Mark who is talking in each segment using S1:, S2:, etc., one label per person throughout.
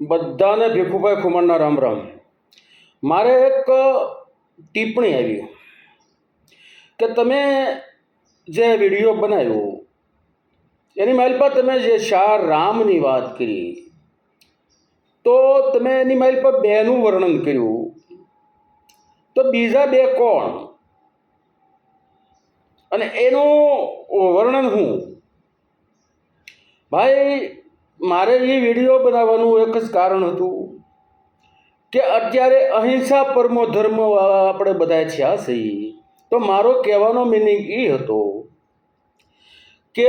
S1: બધાને ભીખુભાઈ ખુમાણના રામ રામ. મારે એક ટિપ્પણી આવી. કે તમે જે વીડિયો બનાવ્યો, એની માઇલ પર તમે જે શાહ રામની વાત કરી, તો તમે એની માઇલ પર બેનું વર્ણન કર્યું. તો બીજા બે કોણ? અને એનું વર્ણન હું? ભાઈ મારે એ વીડિયો બનાવવાનું એક જ કારણ હતું કે અત્યારે અહિંસા પરમો ધર્મ આપણે બધા થયા છીએ તો મારો કહેવાનો મિનિંગ એ હતો કે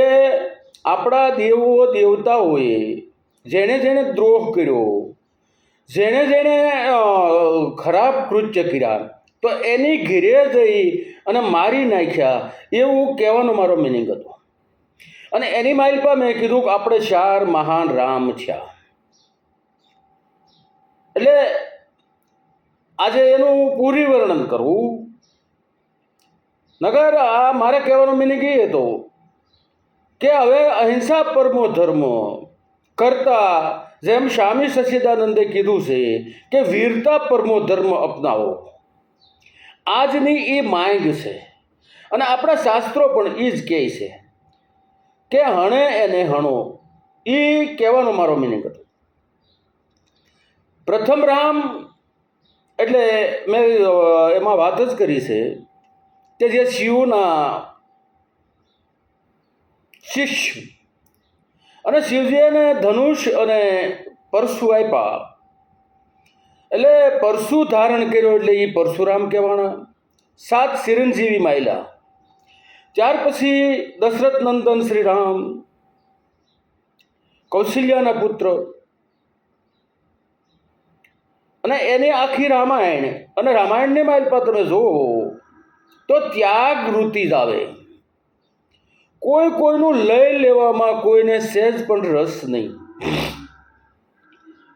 S1: આપણા દેવો દેવતાઓએ જેણે જેણે દ્રોહ કર્યો, જેણે જેણે ખરાબ કૃત્ય કર્યા, તો એની ઘેરે જઈ અને મારી નાખ્યા એવું કહેવાનો મારો મિનિંગ હતો. અને એની માઇલ પર મેં કીધું કે આપણે ચાર મહાન રામ થયા. એટલે આજે એનું પૂરી વર્ણન કરવું. નગર, આ મારે કહેવાનો મિનિંગ એ હતો કે હવે અહિંસા પરમો ધર્મ કરતા જેમ સ્વામી સચ્ચિદાનંદે કીધું છે કે વીરતા પરમો ધર્મ અપનાવો. આજની એ માંગ છે. અને આપણા શાસ્ત્રો પણ એ જ કહે છે. કે હણે એને હણો. એ કહેવાનો મારો મિનિંગ હતો. પ્રથમ રામ એટલે મેં એમાં વાત જ કરી છે કે જે શિવના શિષ્ય અને શિવજીને ધનુષ અને પરશુ આપ્યા. એટલે પરશુ ધારણ કર્યો એટલે એ પરશુરામ કહેવાના. સાત ચિરંજીવી માયલા ત્યાર પછી દશરથ નંદન શ્રી રામ કૌશલ્યાના પુત્ર અને એની આખી રામાયણ અને રામાયણને માલપા તમે જુઓ તો ત્યાગ વૃત્તિ જ આવે. કોઈ કોઈનું લઈ લેવામાં કોઈને સહેજ પણ રસ નહીં.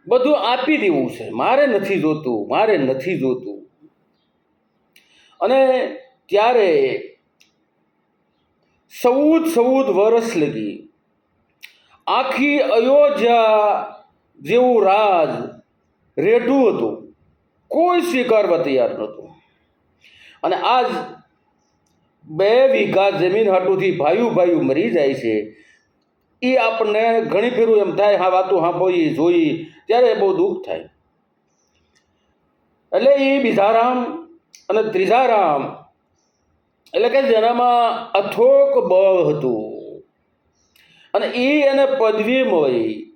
S1: બધું આપી દેવું છે. મારે નથી જોતું, મારે નથી જોતું. અને ત્યારે ચૌદ ચૌદ વર્ષ લગી. આખી અયોધ્યા જેવું રાજ રેઢું હતું. કોઈ સ્વીકારવા તૈયાર નહોતું. અને આજ બે વીઘા જમીન હાટુથી ભાયું ભાયું મરી જાય છે. એ આપણને ઘણી ફેરું એમ થાય, હા, વાતું સાંભળી જોઈ ત્યારે બહુ દુઃખ થાય. એટલે એ બીજા રામ અને ત્રીજા રામ એટલે કે જેનામાં અથોક બળ હતું. અને એ એને પદવી મળી.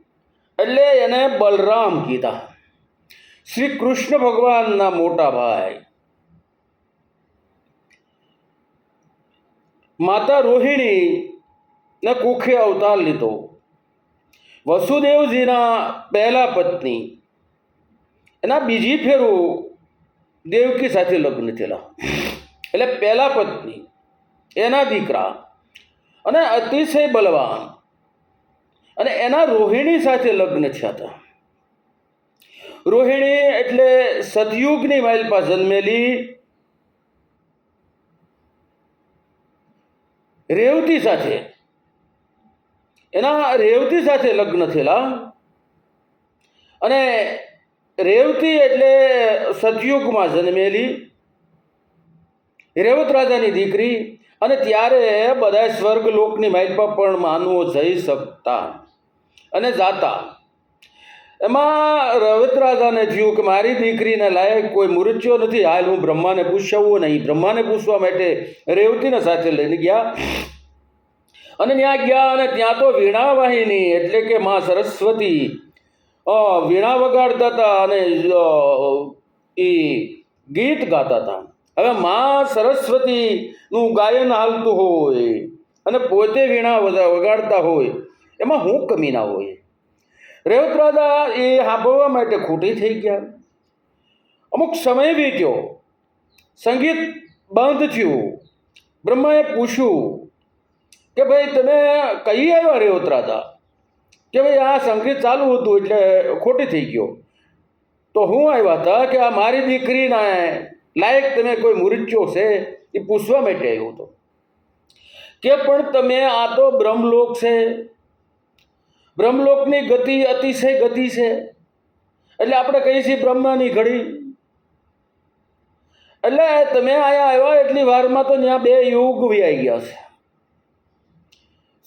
S1: એટલે એને બલરામ કીધા. શ્રી કૃષ્ણ ભગવાનના મોટા ભાઈ. માતા રોહિણી ને કુખે અવતાર લીધો. વસુદેવજીના પહેલા પત્ની. એના બીજી ફેરું દેવકી સાથે લગ્ન થયેલા. એટલે પહેલા પત્ની, એના દીકરા અને અતિશય બલવાન અને એના રોહિણી સાથે લગ્ન થયા હતા. રોહિણી એટલે સતયુગની માઇલ પાસે જન્મેલી રેવતી સાથે, એના રેવતી સાથે લગ્ન થયેલા અને રેવતી એટલે સતયુગમાં જન્મેલી રેવત રાજાની દીકરી અને ત્યારે બધા સ્વર્ગ લોકની માઇકમાં પણ માનવો જઈ શકતા અને જાતા. એમાં રવિત રાજાને થયું કે મારી દીકરીને લાયક કોઈ મૃત્યુ નથી. હાલ હું બ્રહ્માને પૂછવું નહીં. બ્રહ્માને પૂછવા માટે રેવતીને સાથે લઈને ગયા. અને ત્યાં ગયા અને ત્યાં તો વીણા વાહિની એટલે કે માં સરસ્વતી વીણા વગાડતા હતા અને એ ગીત ગાતા હતા. હવે માં સરસ્વતીનું ગાયન હાલતું હોય અને પોતે વીણા વગા- વગાડતા હોય, એમાં હું કમી ના હોય? રેવત રાજા એ સાંભળવા માટે ખોટી થઈ ગયા. અમુક સમય વીત્યો. સંગીત બંધ થયું. બ્રહ્માએ પૂછ્યું કે ભાઈ, તમે કઈ આવ્યા રેવત રાજા? કે ભાઈ, આ સંગીત ચાલુ હતું એટલે ખોટી થઈ ગયો. તો હું આવ્યા હતા કે આ મારી દીકરીના લાયક તમે કોઈ મૃત્યુ છે એ પૂછવા માટે આવ્યો હતો. કે પણ તમે આ તો બ્રહ્મલોક છે. બ્રહ્મલોકની ગતિ અતિશય ગતિ છે. એટલે આપણે કહીએ છીએ બ્રહ્માની ઘડી. એટલે તમે અહીંયા આવ્યા એટલી વારમાં તો ત્યાં બે યુગ વ્યાઈ ગયા છે.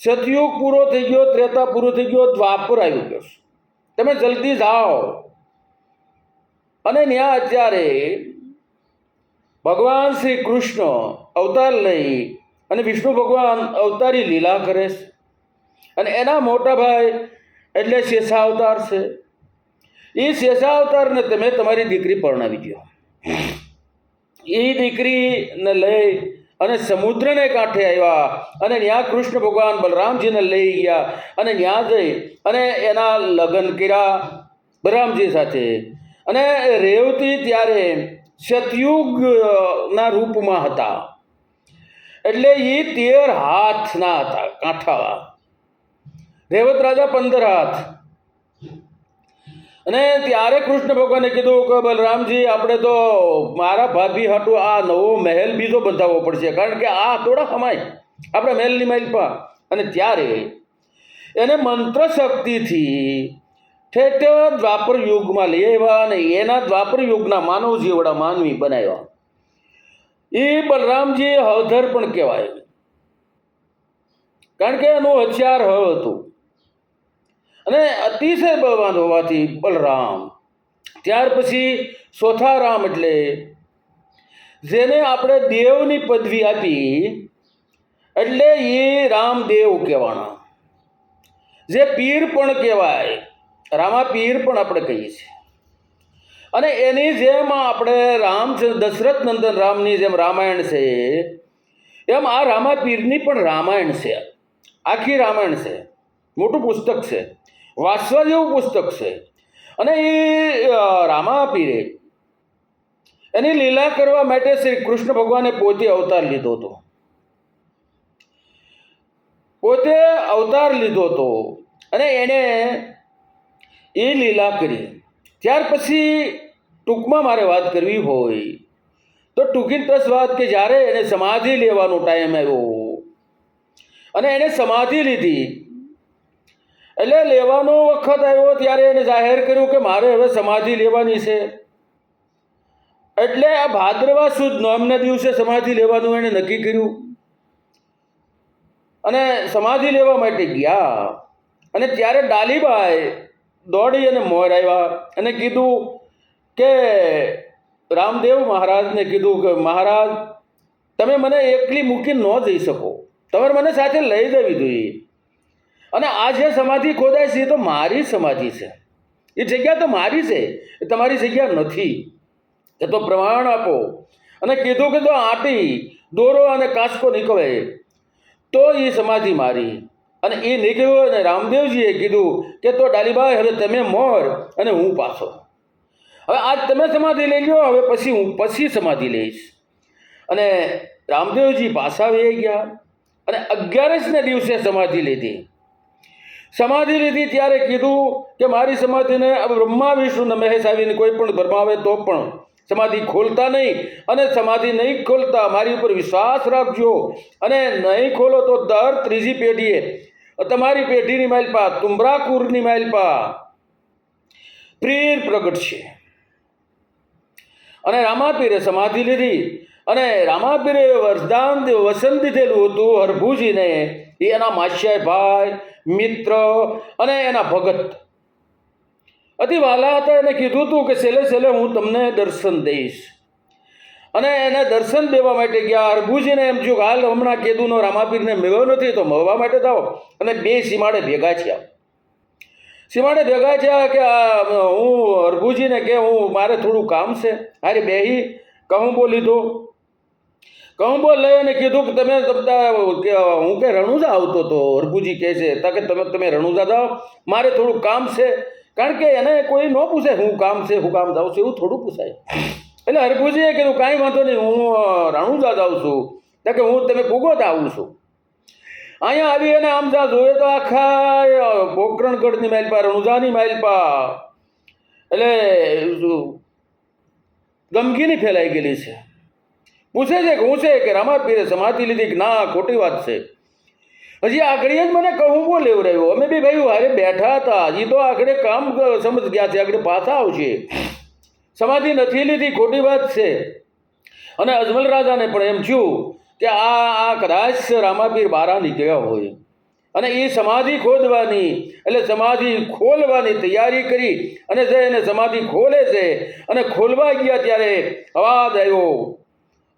S1: સતયુગ પૂરો થઈ ગયો, ત્રેતા પૂરો થઈ ગયો, દ્વાપર આવી ગયો તમે જલ્દી જાઓ. અને ત્યાં અત્યારે ભગવાન શ્રી કૃષ્ણ અવતાર લઈ અને વિષ્ણુ ભગવાન અવતારી લીલા કરે છે. અને એના મોટા ભાઈ એટલે શેષાવતાર છે. એ શેષાવતારને તમે તમારી દીકરી પરણાવી દો એ દીકરીને લઈ અને સમુદ્રને કાંઠે આવ્યા અને ત્યાં કૃષ્ણ ભગવાન બલરામજીને લઈ ગયા અને ત્યાં જઈ અને એના લગ્ન કર્યા બલરામજી સાથે. અને રેવતી ત્યારે સતયુગના રૂપમાં હતા. એટલે એ તેર હાથના હતા કાંઠા રેવત રાજા પંદર હાથ. અને ત્યારે કૃષ્ણ ભગવાને કીધું કે, બલરામજી, આપણે તો મારા ભાભી હાટું આ નવો મહેલ બીજો બંધાવવો પડશે. કારણ કે આ થોડા સમાય આપણે મહેલની માઇલપા અને ત્યારે એને મંત્ર શક્તિથી ઠેઠ દ્વાપર યુગમાં લઈ આવ્યા અને એના દ્વાપર યુગના માનવ જીવડા માનવી બનાવ્યા. એ બલરામજી હળધર પણ કહેવાય. કારણ કે એનું હથિયાર હવ હતું. અને અતિશય બળવાન હોવાથી બલરામ, ત્યાર પછી સોથારામ એટલે જેને આપણે દેવની પદવી આપી, એટલે એ રામદેવ કહેવાના. જે પીર પણ કહેવાય. રામા પીર પણ આપણે કહીએ છીએ. અને એની જેમ આપણે રામ દશરથ નંદન રામની જેમ રામાયણ છે, એમ આ રામાપીરની પણ રામાયણ છે. આખી રામાયણ છે. મોટું પુસ્તક છે. વાંચવા જેવું પુસ્તક છે. અને એ રામાપીરે એની લીલા કરવા માટે શ્રી કૃષ્ણ ભગવાને પોતે અવતાર લીધો હતો. પોતે અવતાર લીધો હતો. અને એણે એ લીલા કરી. ત્યાર પછી ટૂંકમાં મારે વાત કરવી હોય. તો ટૂંકી પ્લસ વાત કે જ્યારે એને સમાધિ લેવાનો ટાઈમ આવ્યો અને એણે સમાધિ લીધી, એટલે લેવાનો વખત આવ્યો ત્યારે એને જાહેર કર્યું કે મારે હવે સમાધિ લેવાની છે. એટલે આ ભાદ્રવા સુદ નોમના દિવસે સમાધિ લેવાનું એણે નક્કી કર્યું. અને સમાધિ લેવા માટે ગયા. અને ત્યારે ડાલીબાઈ દોડી અને મોર આવ્યા અને કીધું કે રામદેવ મહારાજને કીધું કે મહારાજ, તમે મને એકલી મૂકી ન જઈ શકો. તમારે મને સાથે લઈ જવી જોઈએ. અને આ જે સમાધિ ખોદાય છે એ તો મારી સમાધિ છે. એ જગ્યા તો મારી છે, એ તમારી જગ્યા નથી. એ તો પ્રમાણ આપો. અને કીધું કે જો આટી દોરો અને કાસકો નીકળે, તો એ સમાધિ મારી. અને એ નીકળ્યો અને રામદેવજીએ કીધું કે તો ડાલીભાઈ હવે તમે મોર અને હું પાછો. હવે આજ તમે સમાધિ લઈ લો હવે પછી હું પછી સમાધિ લઈશ. અને રામદેવજી પાછા વહી ગયા અને અગિયારસને દિવસે સમાધિ લીધી. સમાધિ લીધી ત્યારે કીધું કે મારી સમાધિને બ્રહ્મા, વિષ્ણુ મહેશ આવીને કોઈ પણ ભરમાવે તો પણ સમાધિ ખોલતા નહીં અને સમાધિ નહીં ખોલતા મારી ઉપર વિશ્વાસ રાખજો. અને નહીં ખોલો તો દર ત્રીજી પેઢીએ. તમારી પેઢીની માઇલપા તુંબરાકુરની માઇલપા પ્રેર પ્રગટ છે. અને રામાપીરે સમાધિ લીધી. અને રામાપીરે વરદાન વસન દીધેલું હતું હરભુજીને. એના માસ્યાય ભાઈ, મિત્ર અને એના ભગત અતિ વાલા હતા, એને કીધું હતું કે છેલ્લે છેલ્લે હું તમને દર્શન દઈશ. અને એને દર્શન દેવા માટે ગયા. અર્ભુજીને એમ જો હાલ હમણાં કેદુનો રામાપીરને મેળવ્યો નથી, તો મળવા માટે જાઓ. અને બે સીમાડે ભેગા થયા. સીમાડે ભેગા થયા કે હું અર્ભુજીને કે હું, મારે થોડું કામ છે. અરે બેહી, કહુંબો લીધો. કહુંબો લઈ અને કીધું કે તમે તમતા હું કે રણુજા આવતો હતો અર્ભુજી કહે છે, તા કે તમે તમે રણુજા જાઓ. મારે થોડું કામ છે. કારણ કે એને કોઈ ન પૂછે, હું કામ છે, હું કામ જાઉં છું, એવું થોડું પૂછાય. એટલે હરભુજીએ કીધું, કાંઈ વાંધો નહીં, હું રાણુજા જાઉં છું. તો કે હું તમે ભૂગોત આવું છું. અહીંયા આવી અને આમ જા જોઈએ તો આખા પોકરણગઢની માઇલપા રણુજાની માઇલપા એટલે, શું, ગમગીની ફેલાઈ ગયેલી છે. પૂછે છે કે હું છે કે રામાપીરે સમાધિ લીધી કે ના, ખોટી વાત છે. હજી આગળ જ મને કહું બોલ રહ્યો અમે બી ભાઈ હારે બેઠા હતા. હજી તો આગળ કામ સમજ ગયા છે આગળ પાછા આવશે. સમાધિ નથી લીધી, ખોટી વાત છે. અને અજમલ રાજાને પણ એમ થયું કે આ આ કદાચ રામાપીર બારા નીકળ્યા હોય. અને એ સમાધિ ખોદવાની, એટલે સમાધિ ખોલવાની તૈયારી કરી અને જે એને સમાધિ ખોલે છે અને ખોલવા ગયા ત્યારે અવાજ આવ્યો.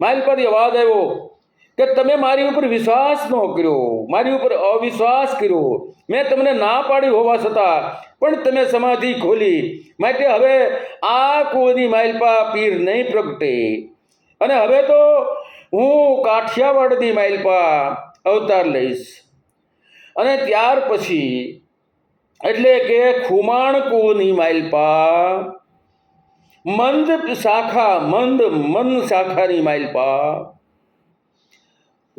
S1: માઇલ પરથી અવાજ આવ્યો. કે તમે મારી ઉપર વિશ્વાસ ન કર્યો, મારી ઉપર અવિશ્વાસ કર્યો. મેં તમને ના પાડી હોવા છતાં, પણ તમે સમાધિ ખોલી. માટે હવે આ કુવની માઇલપા પીર નહીં પ્રગટે. અને હવે તો હું કાઠિયાવાડની માઇલપા અવતાર લઈશ. અને ત્યાર પછી, એટલે કે ખુમાણ કુવની માઇલપા મંદ શાખા, મંદ મન શાખાની માઇલપા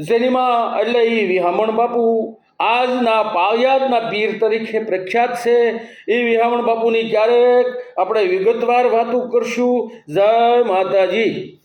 S1: જેનીમાં એટલે એ વિહામણ બાપુ આજના પાવયાદના પીર તરીકે પ્રખ્યાત છે. એ વિહામણ બાપુની ક્યારેક આપણે વિગતવાર વાતો કરશું. જય માતાજી.